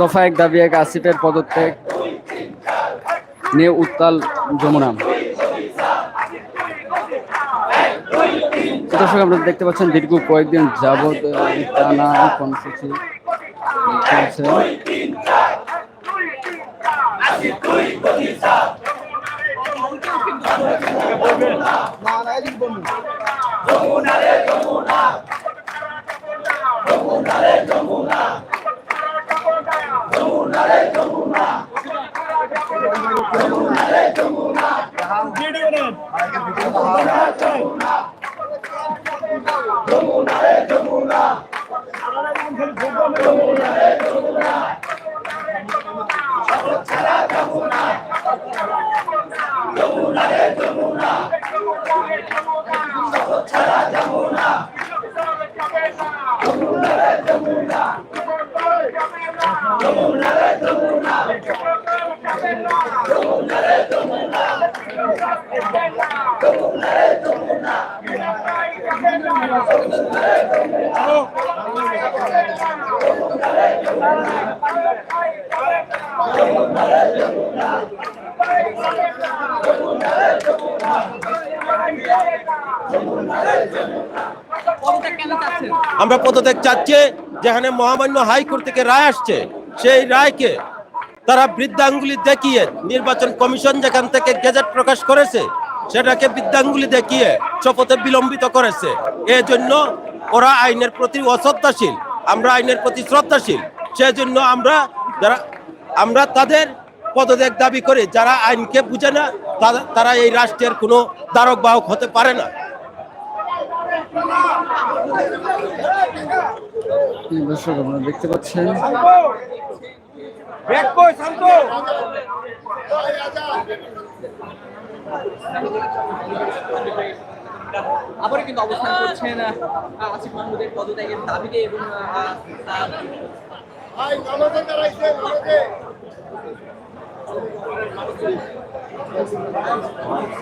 দফা এক দাবি, এক আসিফের পদত্যাগ নিয়ে উত্তাল যমুনা। দর্শক, আপনারা দেখতে পাচ্ছেন, দীর্ঘ কয়েকদিন যাবৎ টানা কর্মসূচি চলছে। না না এদিক বলুন যমুনা রে যমুনা যমুনা রে যমুনা যমুনা রে যমুনা যমুনা রে যমুনা যমুনা ছাড়া যাব না। যমুনা রে যমুনা যমুনা রে যমুনা যমুনা রে যমুনা যমুনা রে যমুনা যমুনা রে যমুনা যমুনা রে যমুনা আমরা পদত্যাগ চাচ্ছি যেখানে মহামান্য হাইকোর্ট থেকে রায় আসছে, সেই রায়কে তারা বৃদ্ধাঙ্গুলি দেখিয়ে নির্বাচন কমিশন যেখান থেকে গেজেট প্রকাশ করেছে, সেটাকে বৃদ্ধাঙ্গুলি দেখিয়ে শপথে বিলম্বিত করেছে। এজন্য ওরা আইনের প্রতি অশ্রদ্ধাশীল, আমরা আইনের প্রতি শ্রদ্ধাশীল। সেজন্য আমরা যারা আমরা তাদের পদত্যাগ দাবি করি, যারা আইনকে বুঝে না তারা- তারা এই রাষ্ট্রের কোনো দ্বারক বাহক হতে পারে না। দর্শক আপনারা দেখতে পাচ্ছেন। আবারও কিন্তু অবস্থান করছেন আসিফ মাহমুদের পদত্যাগের দাবিতে এবং দেখতে পাচ্ছেন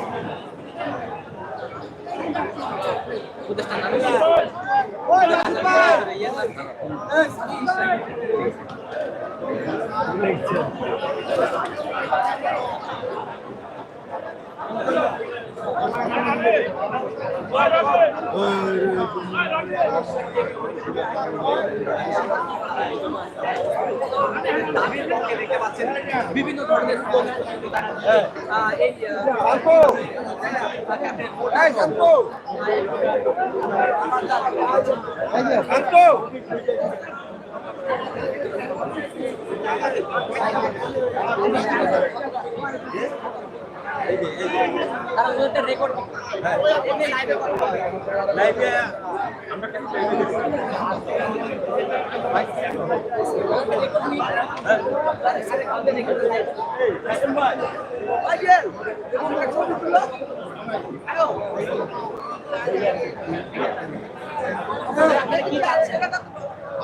বিভিন্ন ধরনের স্লোগান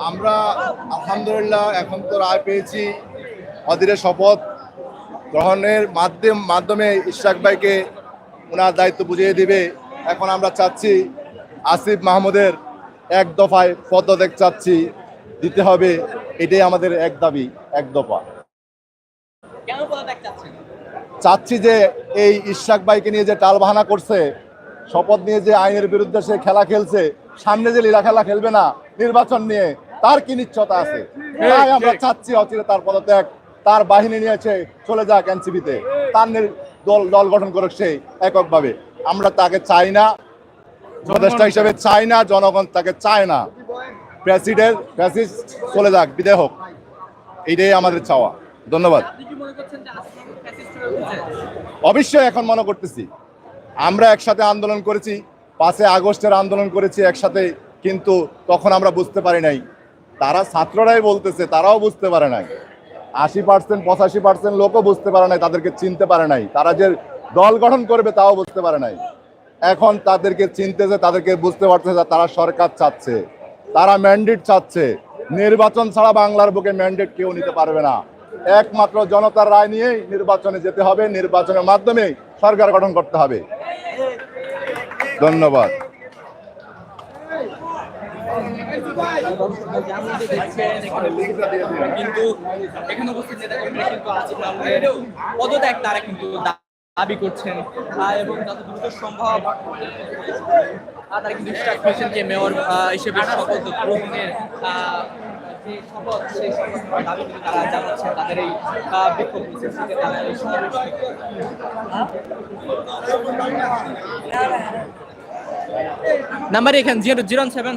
আমরা আলহামদুলিল্লাহ এখন তো রায় পেয়েছি। অধীরে শপথ গ্রহণের মাধ্যম মাধ্যমে ইশাক ভাইকে ওনার দায়িত্ব বুঝিয়ে দিবে। এখন আমরা চাচ্ছি আসিফ মাহমুদের এক দফায় পদত্যাগ চাচ্ছি। দিতে হবে এটাই আমাদের এক দাবি এক দফা। কেন পদত্যাগ চাচ্ছেন? চাচ্ছি যে এই ইশাক ভাইকে নিয়ে যে টালবাহানা করছে শপথ নিয়ে যে আইনের বিরুদ্ধে সে খেলা খেলছে সামনে যে লীলা খেলা খেলবে না নির্বাচন নিয়ে তার কি নিশ্চয়তা আছে? আমরা চাচ্ছি অচিরে তার পদত্যাগ। তার বাহিনী নিয়েছে চলে যাক এনসিপিতে। তার দল দল গঠন করুক সেই এককভাবে। আমরা তাকে চাই না, উপদেষ্টা হিসেবে চাই না, জনগণ তাকে চায় না। প্রেসিডেন্ট প্রেসিডেন্ট চলে যাক, বিদায় হোক। এইটাই আমাদের চাওয়া। ধন্যবাদ। অবশ্যই এখন মনে করতেছি, আমরা একসাথে আন্দোলন করেছি পাঁচে আগস্টের আন্দোলন করেছি একসাথে, কিন্তু তখন আমরা বুঝতে পারি নাই। তারা ছাত্ররাই বলতেছে, তারাও বুঝতে পারে নাই। আশি পার্সেন্ট, পঁচাশি পার্সেন্ট লোকও বুঝতে পারে নাই, তাদেরকে চিনতে পারে নাই। তারা যে দল গঠন করবে তাও বুঝতে পারে নাই। এখন তাদেরকে চিনতেছে, তাদেরকে বুঝতে পারতেছে তারা সরকার চাচ্ছে, তারা ম্যান্ডেট চাচ্ছে। নির্বাচন ছাড়া বাংলার বুকে ম্যান্ডেট কেউ নিতে পারবে না। একমাত্র জনতার রায় নিয়েই নির্বাচনে যেতে হবে, নির্বাচনের মাধ্যমে সরকার গঠন করতে হবে। ধন্যবাদ। পদত্যাগ তারা কিন্তু দাবি করছেন। এবং সম্ভব মেয়র হিসেবে শপথ গ্রহণের তাদের নাম্বার এখানে, জিরো জিরো সেভেন।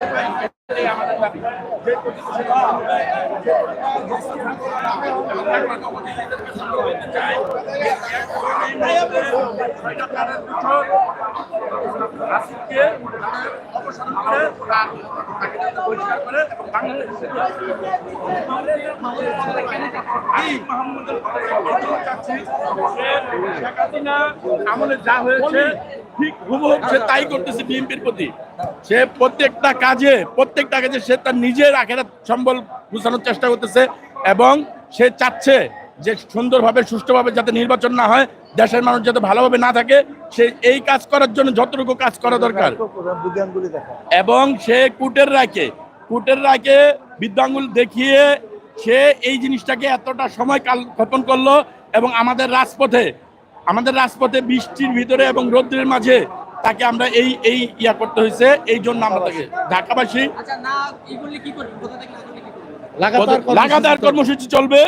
তারা আমলে যা হয়েছে ঠিক হুবহু সে তাই করতেছে বিএনপির প্রতি। সে প্রত্যেকটা কাজে প্রত্যেকটা কাজে সে তার নিজের আখেরাত সম্বল গুছানোর চেষ্টা করতেছে এবং সে চাচ্ছে যে সুন্দরভাবে, সুষ্ঠুভাবে যাতে নির্বাচন না হয়, দেশের মানুষ যাতে ভালোভাবে না থাকে, সে এই কাজ করার জন্য যতটুকু কাজ করা দরকার। এবং সে কুটের রায়কে কুটের রায়কে বিদ্যাঙ্গুল দেখিয়ে সে এই জিনিসটাকে এতটা সময় কাল ক্ষেপণ করল এবং আমাদের রাজপথে আমাদের রাজপথে বৃষ্টির ভিতরে এবং রৌদ্রের মাঝে তাকে আমরা এই এই ইয়া করতে হয়েছে এই জন্য আমরা তাকে ঢাকাবাসী আচ্ছা করবেন লাগাতার কর্মসূচি চলবে।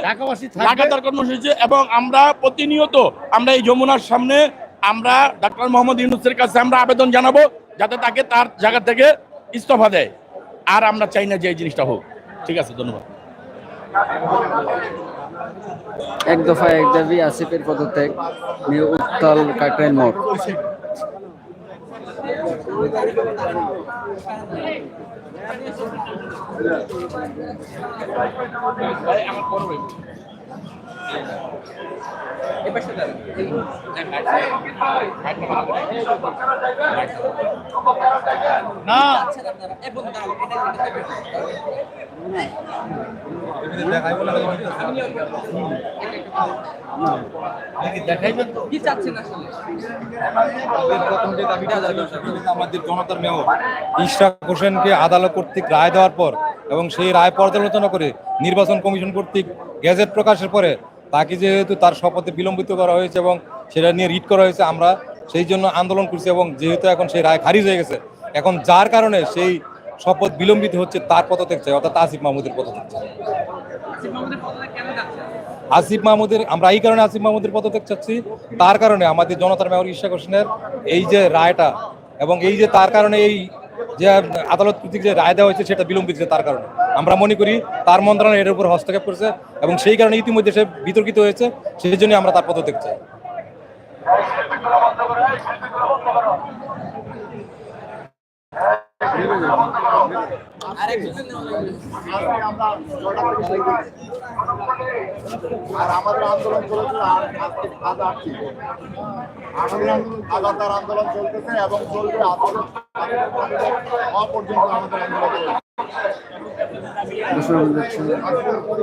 লাগাতার কর্মসূচি এবং আমরা প্রতিনিয়ত আমরা এই যমুনার সামনে আমরা ডাক্তার মোহাম্মদ ইউনুসের কাছে আমরা আবেদন জানাব যাতে তাকে তার জায়গা থেকে ইস্তফা দেয়। আর আমরা চাই না যে এই জিনিসটা হোক। ঠিক আছে ধন্যবাদ। এক দফা এক দাবি আসিফের পদত্যাগ নিয়ে উত্তাল কাকরাইল মোড় পাশে যাবেন না। আমাদের জনতার মেয়র ইশরাক হোসেনকে আদালত কর্তৃক রায় দেওয়ার পর এবং সেই রায় পর্যালোচনা করে নির্বাচন কমিশন কর্তৃক গেজেট প্রকাশের পরে তাকে যেহেতু তার শপথে বিলম্বিত করা হয়েছে এবং সেটা নিয়ে রিট করা হয়েছে, আমরা সেই জন্য আন্দোলন করছি এবং যেহেতু এখন সেই রায় খারিজ হয়ে গেছে, এখন যার কারণে সেই শপথ বিলম্বিত হচ্ছে তার পদত্যাগ চাই, অর্থাৎ আসিফ মাহমুদের পদত্যাগ চাই। আসিফ মাহমুদের, আমরা এই কারণে আসিফ মাহমুদের পদত্যাগ চাচ্ছি, তার কারণে আমাদের জনতার মেয়র ইশাক হোসেনের এই যে রায়টা এবং এই যে তার কারণে এই যে আদালত কর্তৃক যে রায় দেওয়া হয়েছে সেটা বিলম্বিত তার কারণে। আমরা মনে করি তার মন্ত্রণালয় এর উপর হস্তক্ষেপ করেছে এবং সেই কারণে ইতিমধ্যে সে বিতর্কিত হয়েছে, সেই জন্য আমরা তার পদত্যাগ চাই আরেকজন আমরা নয়টা থেকে শুরু করেছি। আর আমাদের আন্দোলন চলেছে আজ আটটি আন্দোলন চলতেছে এবং চলবে আন্দোলন। পর্যন্ত আমাদের আন্দোলন চলবে দর্শক বন্ধু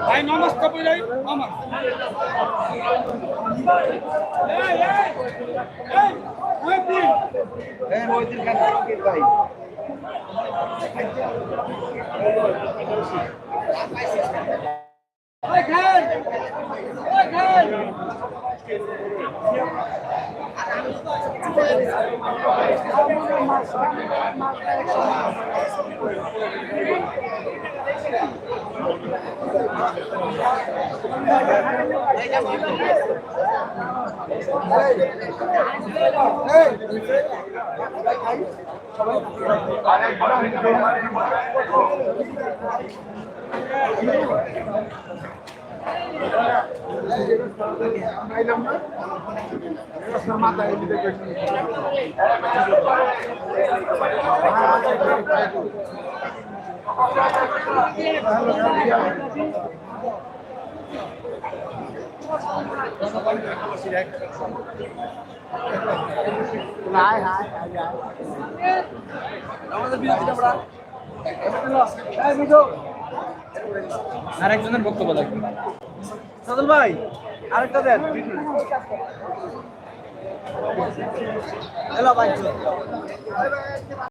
ভাই নমাজ কাপড় যাই নমাজ ভাই Oi, Ken! Oi, Ken! সবাই হায় হায় হায় হায় আমাদের বিরোধী আমরা আরেকজনের বক্তব্য লাগবে সাদুল ভাই আরেকটা দেন। হ্যালো ভাই।